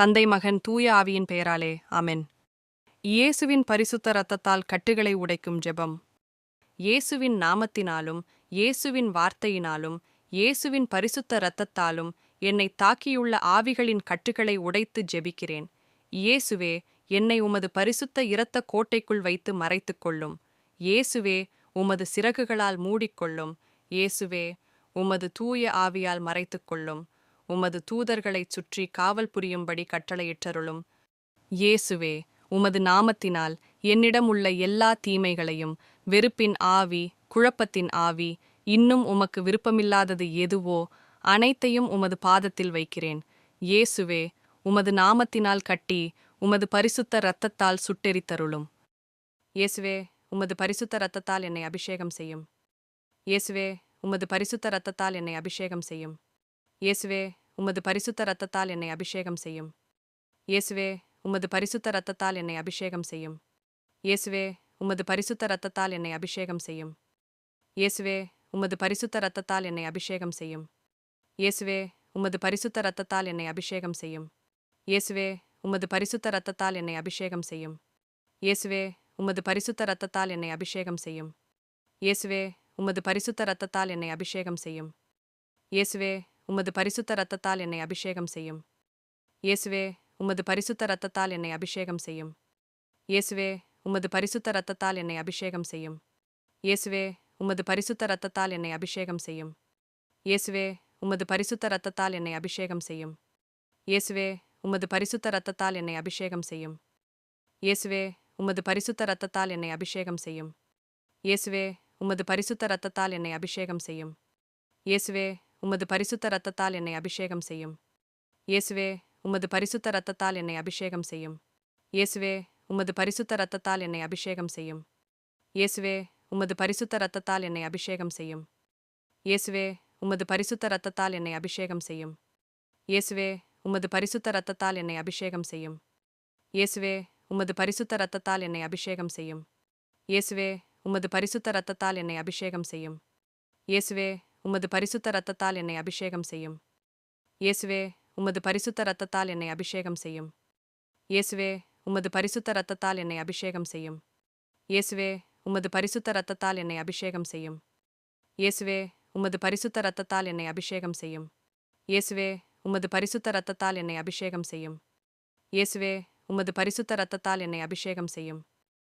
தந்தை மகன் தூய ஆவியின் பெயராலே ஆமென். இயேசுவின் பரிசுத்த இரத்தத்தால் கட்டுகளை உடைக்கும் ஜெபம். இயேசுவின் நாமத்தினாலும் இயேசுவின் வார்த்தையினாலும் இயேசுவின் பரிசுத்த இரத்தத்தாலும் என்னை தாக்கியுள்ள ஆவிகளின் கட்டுகளை உடைத்து ஜெபிக்கிறேன். இயேசுவே என்னை உமது பரிசுத்த இரத்த கோட்டைக்குள் வைத்து மறைத்துக் கொள்ளும் இயேசுவே உமது சிறகுகளால் மூடிக்கொள்ளும். இயேசுவே உமது தூய ஆவியால் மறைத்துக் கொள்ளும் உமது தூதர்களைச் சுற்றி காவல் புரியும்படி கட்டளையிட்டருளும். இயேசுவே உமது நாமத்தினால் என்னிடம் உள்ள எல்லா தீமைகளையும் வெறுப்பின் ஆவி குழப்பத்தின் ஆவி இன்னும் உமக்கு விருப்பமில்லாதது எதுவோ அனைத்தையும் உமது பாதத்தில் வைக்கிறேன். இயேசுவே உமது நாமத்தினால் கட்டி உமது பரிசுத்த இரத்தத்தால் சுட்டெரித்தருளும். இயேசுவே உமது பரிசுத்த இரத்தத்தால் என்னை அபிஷேகம் செய்யும். இயேசுவே உமது பரிசுத்த இரத்தத்தால் என்னை அபிஷேகம் செய்யும். இயேசுவே உமது பரிசுத்த ரத்தத்தால் என்னை அபிஷேகம் செய்யும். இயேசுவே உமது பரிசுத்த ரத்தத்தால் என்னை அபிஷேகம் செய்யும். இயேசுவே உமது பரிசுத்த ரத்தத்தால் என்னை அபிஷேகம் செய்யும். இயேசுவே உமது பரிசுத்த ரத்தத்தால் என்னை அபிஷேகம் செய்யும். இயேசுவே உமது பரிசுத்த ரத்தத்தால் என்னை அபிஷேகம் செய்யும். இயேசுவே உமது பரிசுத்த ரத்தத்தால் என்னை அபிஷேகம் செய்யும். இயேசுவே உமது பரிசுத்த ரத்தத்தால் என்னை அபிஷேகம் செய்யும். இயேசுவே உமது பரிசுத்த ரத்தத்தால் என்னை அபிஷேகம் செய்யும். இயேசுவே உமது பரிசுத்த ரத்தத்தால் என்னை அபிஷேகம் செய்யும். இயேசுவே உமது பரிசுத்த ரத்தத்தால் என்னை அபிஷேகம் செய்யும். இயேசுவே உமது பரிசுத்த ரத்தத்தால் என்னை அபிஷேகம் செய்யும். இயேசுவே உமது பரிசுத்த ரத்தத்தால் என்னை அபிஷேகம் செய்யும். இயேசுவே உமது பரிசுத்த ரத்தத்தால் என்னை அபிஷேகம் செய்யும். இயேசுவே உமது பரிசுத்த ரத்தத்தால் என்னை அபிஷேகம் செய்யும். இயேசுவே உமது பரிசுத்த ரத்தத்தால் என்னை அபிஷேகம் செய்யும். இயேசுவே உமது பரிசுத்த ரத்தத்தால் என்னை அபிஷேகம் செய்யும். இயேசுவே உமது பரிசுத்த ரத்தத்தால் என்னை அபிஷேகம் செய்யும். இயேசுவே உமது பரிசுத்த ரத்தத்தால் என்னை அபிஷேகம் செய்யும். இயேசுவே உமது பரிசுத்த ரத்தத்தால் என்னை அபிஷேகம் செய்யும். இயேசுவே உமது பரிசுத்த ரத்தத்தால் என்னை அபிஷேகம் செய்யும். இயேசுவே உமது பரிசுத்த ரத்தத்தால் என்னை அபிஷேகம் செய்யும். இயேசுவே உமது பரிசுத்த ரத்தத்தால் என்னை அபிஷேகம் செய்யும். இயேசுவே உமது பரிசுத்த ரத்தத்தால் என்னை அபிஷேகம் செய்யும். இயேசுவே உமது பரிசுத்த ரத்தத்தால் என்னை அபிஷேகம் செய்யும். இயேசுவே உமது பரிசுத்த இரத்தத்தால் என்னை அபிஷேகம் செய்யும். இயேசுவே உமது பரிசுத்த இரத்தத்தால் என்னை அபிஷேகம் செய்யும். இயேசுவே உமது பரிசுத்த இரத்தத்தால் என்னை அபிஷேகம் செய்யும். இயேசுவே உமது பரிசுத்த இரத்தத்தால் என்னை அபிஷேகம் செய்யும். இயேசுவே உமது பரிசுத்த இரத்தத்தால் என்னை அபிஷேகம் செய்யும். இயேசுவே உமது பரிசுத்த இரத்தத்தால் என்னை அபிஷேகம் செய்யும். இயேசுவே உமது பரிசுத்த இரத்தத்தால் என்னை அபிஷேகம் செய்யும்.